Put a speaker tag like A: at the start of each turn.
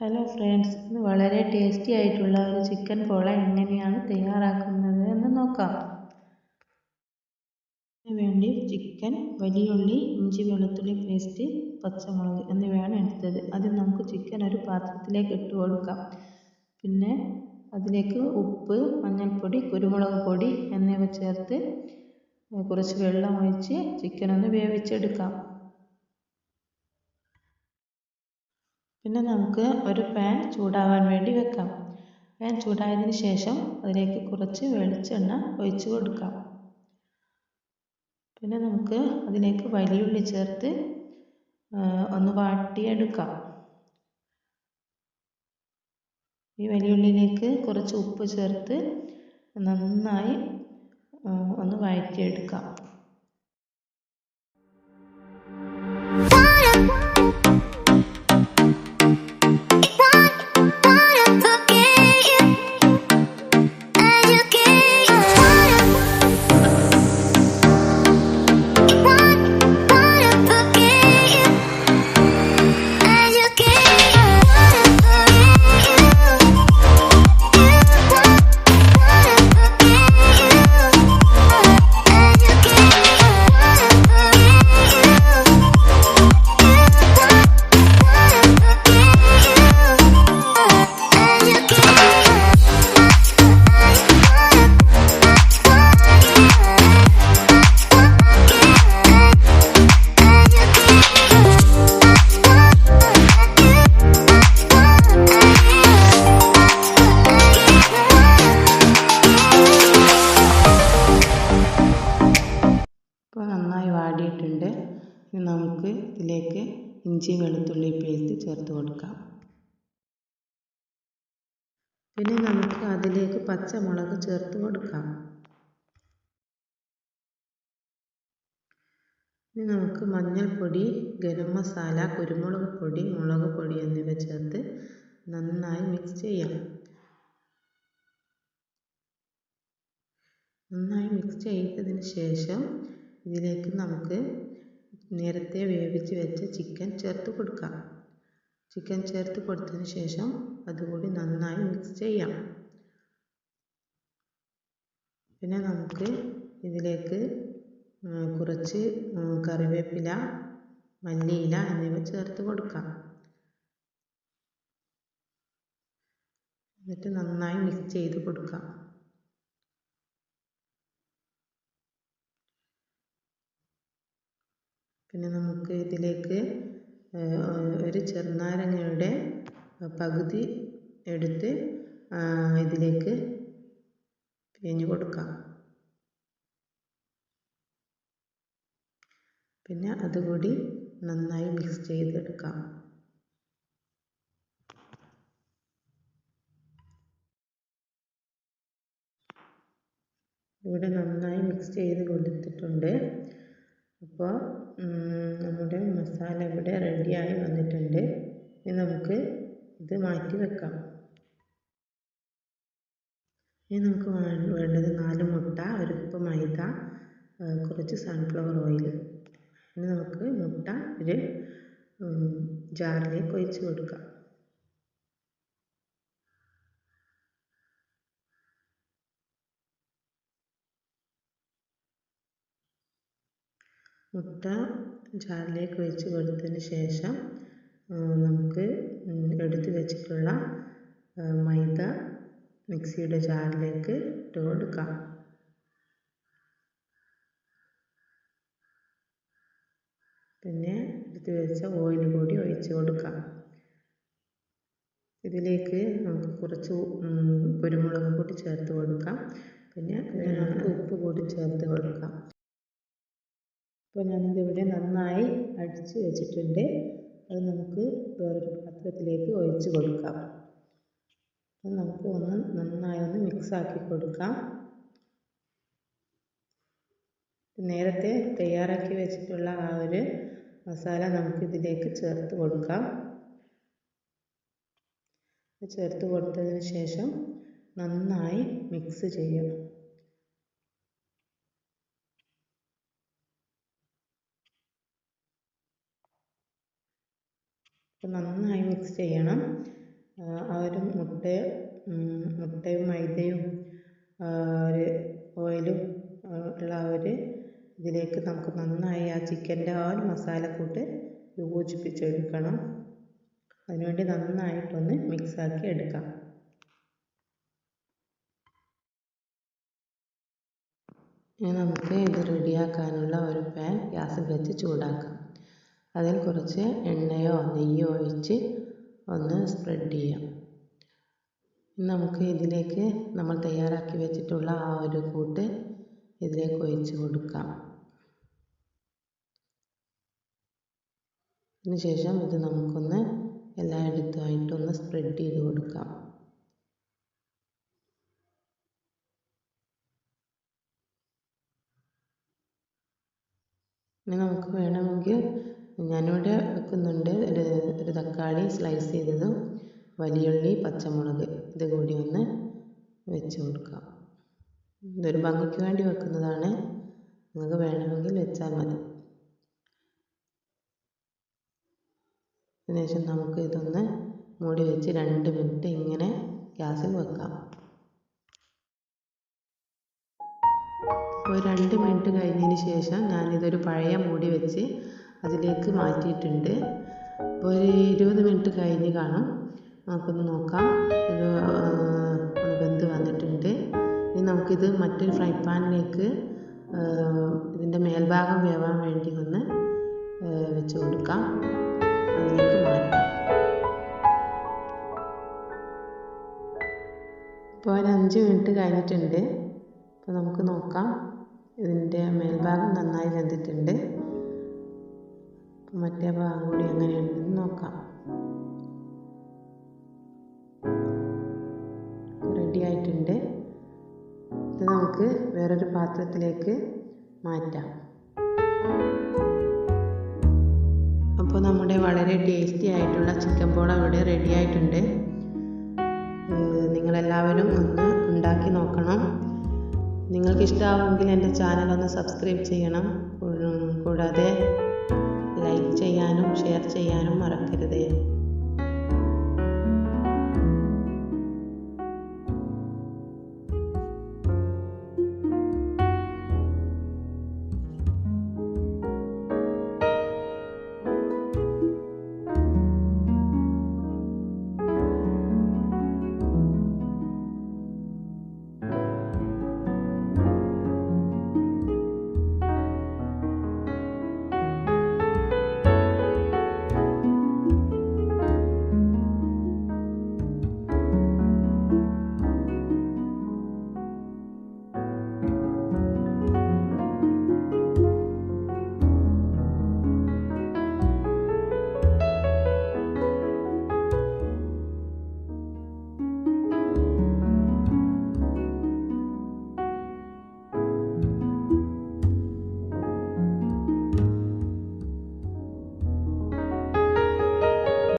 A: Hello friends ഇന്ന് വളരെ tasty ആയിട്ടുള്ള ഒരു ചിക്കൻ പോള എങ്ങനെയാണ് തയ്യാറാക്കുന്നത് എന്ന് നോക്കാം. വേണ്ടി ചിക്കൻ വലിയുള്ളി ഇഞ്ചി വെളുത്തുള്ളി പേസ്റ്റ് പച്ചമുളക് എന്നിവയാണ് എടുത്തത്. ആദ്യം നമുക്ക് ചിക്കൻ ഒരു പാത്രത്തിലേക്ക് ഇട്ട് കൊടുക്കാം. പിന്നെ അതിലേക്ക് ഉപ്പ് മഞ്ഞൾപ്പൊടി കുരുമുളക് പൊടി എന്നിവ ചേർത്ത് കുറച്ച് വെള്ളം ഒഴിച്ച് ചിക്കൻ ഒന്ന് വേവിച്ചെടുക്കാം. പിന്നെ നമുക്ക് ഒരു പാൻ ചൂടാവാൻ വേണ്ടി വെക്കാം. പാൻ ചൂടായതിന് ശേഷം അതിലേക്ക് കുറച്ച് വെളിച്ചെണ്ണ ഒഴിച്ച് കൊടുക്കാം. പിന്നെ നമുക്ക് അതിലേക്ക് വലിയുള്ളി ചേർത്ത് ഒന്ന് വാട്ടിയെടുക്കാം. ഈ വലിയുള്ളിയിലേക്ക് കുറച്ച് ഉപ്പ് ചേർത്ത് നന്നായി ഒന്ന് വഴറ്റിയെടുക്കാം. ഇനി നമുക്ക് ഇതിലേക്ക് ഇഞ്ചി വെളുത്തുള്ളി പേസ്റ്റ് ചേർത്ത് കൊടുക്കാം. പിന്നെ നമുക്ക് അതിലേക്ക് പച്ചമുളക് ചേർത്ത് കൊടുക്കാം. ഇനി നമുക്ക് മഞ്ഞൾപ്പൊടി ഗരം മസാല കുരുമുളക് പൊടി മുളക് പൊടി എന്നിവ ചേർത്ത് നന്നായി മിക്സ് ചെയ്യാം. നന്നായി മിക്സ് ചെയ്തതിന് ശേഷം ഇതിലേക്ക് നമുക്ക് നേരത്തെ വേവിച്ച് വെച്ച ചിക്കൻ ചേർത്ത് കൊടുക്കാം. ചിക്കൻ ചേർത്ത് കൊടുത്തതിന് ശേഷം അതുകൂടി നന്നായി മിക്സ് ചെയ്യാം. പിന്നെ നമുക്ക് ഇതിലേക്ക് കുറച്ച് കറിവേപ്പില മല്ലിയില എന്നിവ ചേർത്ത് കൊടുക്കാം. എന്നിട്ട് നന്നായി മിക്സ് ചെയ്ത് കൊടുക്കാം. പിന്നെ നമുക്ക് ഇതിലേക്ക് ഒരു ചെറുനാരങ്ങയുടെ പകുതി എടുത്ത് ഇതിലേക്ക് പിഴിഞ്ഞ് കൊടുക്കാം. പിന്നെ അതുകൂടി നന്നായി മിക്സ് ചെയ്തെടുക്കാം. ഇവിടെ നന്നായി മിക്സ് ചെയ്ത് കൊടുത്തിട്ടുണ്ട്. അപ്പോൾ നമ്മുടെ മസാല ഇവിടെ റെഡിയായി വന്നിട്ടുണ്ട്. ഇനി നമുക്ക് ഇത് മാറ്റി വെക്കാം. ഇനി നമുക്ക് വേണ്ടത് നാല് മുട്ട ഒരു കപ്പ് മൈദ കുറച്ച് സൺഫ്ലവർ ഓയിൽ ഇനി നമുക്ക് മുട്ട ഒരു ജാറിലേക്ക് ഒഴിച്ച് കൊടുക്കാം. മുട്ട ജാറിലേക്ക് ഒഴിച്ച് കൊടുത്തതിന് ശേഷം നമുക്ക് എടുത്ത് വെച്ചിട്ടുള്ള മൈദ മിക്സിയുടെ ജാറിലേക്ക് ഇട്ട് കൊടുക്കാം. പിന്നെ എടുത്ത് വെച്ച ഓയിൽ കൂടി ഒഴിച്ച് കൊടുക്കാം. ഇതിലേക്ക് നമുക്ക് കുറച്ച് കുരുമുളക് കൂടി ചേർത്ത് കൊടുക്കാം. പിന്നെ ഉപ്പ് കൂടി ചേർത്ത് കൊടുക്കാം. അപ്പോൾ ഞാനിതിവിടെ നന്നായി അടിച്ച് വെച്ചിട്ടുണ്ട്. അത് നമുക്ക് വേറൊരു പാത്രത്തിലേക്ക് ഒഴിച്ച് കൊടുക്കാം. അപ്പം നമുക്ക് ഒന്ന് നന്നായി ഒന്ന് മിക്സാക്കി കൊടുക്കാം. നേരത്തെ തയ്യാറാക്കി വെച്ചിട്ടുള്ള ആ ഒരു മസാല നമുക്ക് ഇതിലേക്ക് ചേർത്ത് കൊടുക്കാം. ചേർത്ത് കൊടുത്തതിന് ശേഷം നന്നായി മിക്സ് ചെയ്യണം. അപ്പോൾ നന്നായി മിക്സ് ചെയ്യണം. ആ ഒരു മുട്ട മുട്ടയും മൈദയും ഒരു ഓയിലും ഉള്ള ഒരു ഇതിലേക്ക് നമുക്ക് നന്നായി ആ ചിക്കന്റെ ആ ഒരു മസാലക്കൂട്ട് യോജിപ്പിച്ചെടുക്കണം. അതിനുവേണ്ടി നന്നായിട്ടൊന്ന് മിക്സാക്കി എടുക്കാം. ഇനി നമുക്ക് ഇത് റെഡിയാക്കാനുള്ള ഒരു പാൻ ഗ്യാസിൽ വെച്ച് ചൂടാക്കാം. അതിൽ കുറച്ച് എണ്ണയോ നെയ്യോ ഒഴിച്ച് ഒന്ന് സ്പ്രെഡ് ചെയ്യാം. നമുക്ക് ഇതിലേക്ക് നമ്മൾ തയ്യാറാക്കി വെച്ചിട്ടുള്ള ആ ഒരു കൂട്ട് ഇതിലേക്ക് ഒഴിച്ച് കൊടുക്കാം. അതിനുശേഷം ഇത് നമുക്കൊന്ന് എല്ലായിടത്തുമായിട്ടൊന്ന് സ്പ്രെഡ് ചെയ്ത് കൊടുക്കാം. ഇനി നമുക്ക് വേണമെങ്കിൽ ഞാനിവിടെ വെക്കുന്നുണ്ട് ഒരു ഒരു തക്കാളി സ്ലൈസ് ചെയ്തതും വലിയുള്ളി പച്ചമുളക് ഇത് കൂടി ഒന്ന് വെച്ച് കൊടുക്കാം. ഇതൊരു ഭംഗിക്ക് വേണ്ടി വെക്കുന്നതാണ്. നിങ്ങൾക്ക് വേണമെങ്കിൽ വെച്ചാൽ മതി. അതിനുശേഷം നമുക്ക് ഇതൊന്ന് മൂടി വെച്ച് രണ്ട് മിനിറ്റ് ഇങ്ങനെ ഗ്യാസിൽ വെക്കാം. ഒരു രണ്ട് മിനിറ്റ് കഴിഞ്ഞതിന് ശേഷം ഞാനിതൊരു പഴയ മൂടി വെച്ച് അതിലേക്ക് മാറ്റിയിട്ടുണ്ട്. അപ്പോൾ ഒരു ഇരുപത് മിനിറ്റ് കഴിഞ്ഞ് കാണും. നമുക്കൊന്ന് നോക്കാം. ഒന്ന് വെന്ത് വന്നിട്ടുണ്ട്. ഇനി നമുക്കിത് മറ്റൊരു ഫ്രൈ പാനിലേക്ക് ഇതിന്റെ മേൽഭാഗം വേവാൻ വേണ്ടി ഒന്ന് വെച്ച് കൊടുക്കാം. അതിലേക്ക് മാറ്റാം. ഇപ്പോൾ ഒരു അഞ്ച് മിനിറ്റ് കഴിഞ്ഞിട്ടുണ്ട്. അപ്പോൾ നമുക്ക് നോക്കാം. ഇതിന്റെ മേൽഭാഗം നന്നായി വെന്തിട്ടുണ്ട്. മറ്റേ ഭാഗം കൂടി എങ്ങനെയുണ്ടെന്ന് നോക്കാം. റെഡി ആയിട്ടുണ്ട്. ഇത് നമുക്ക് വേറൊരു പാത്രത്തിലേക്ക് മാറ്റാം. അപ്പോൾ നമ്മുടെ വളരെ ടേസ്റ്റി ആയിട്ടുള്ള ചിക്കൻ പോള ഇവിടെ റെഡി ആയിട്ടുണ്ട്. നിങ്ങളെല്ലാവരും ഒന്ന് ഉണ്ടാക്കി നോക്കണം. നിങ്ങൾക്ക് ഇഷ്ടമാവുമെങ്കിൽ എന്റെ ചാനൽ ഒന്ന് സബ്സ്ക്രൈബ് ചെയ്യണം കൂടാതെ ചെയ്യാനും ഷെയർ ചെയ്യാനും മറക്കരുതേ.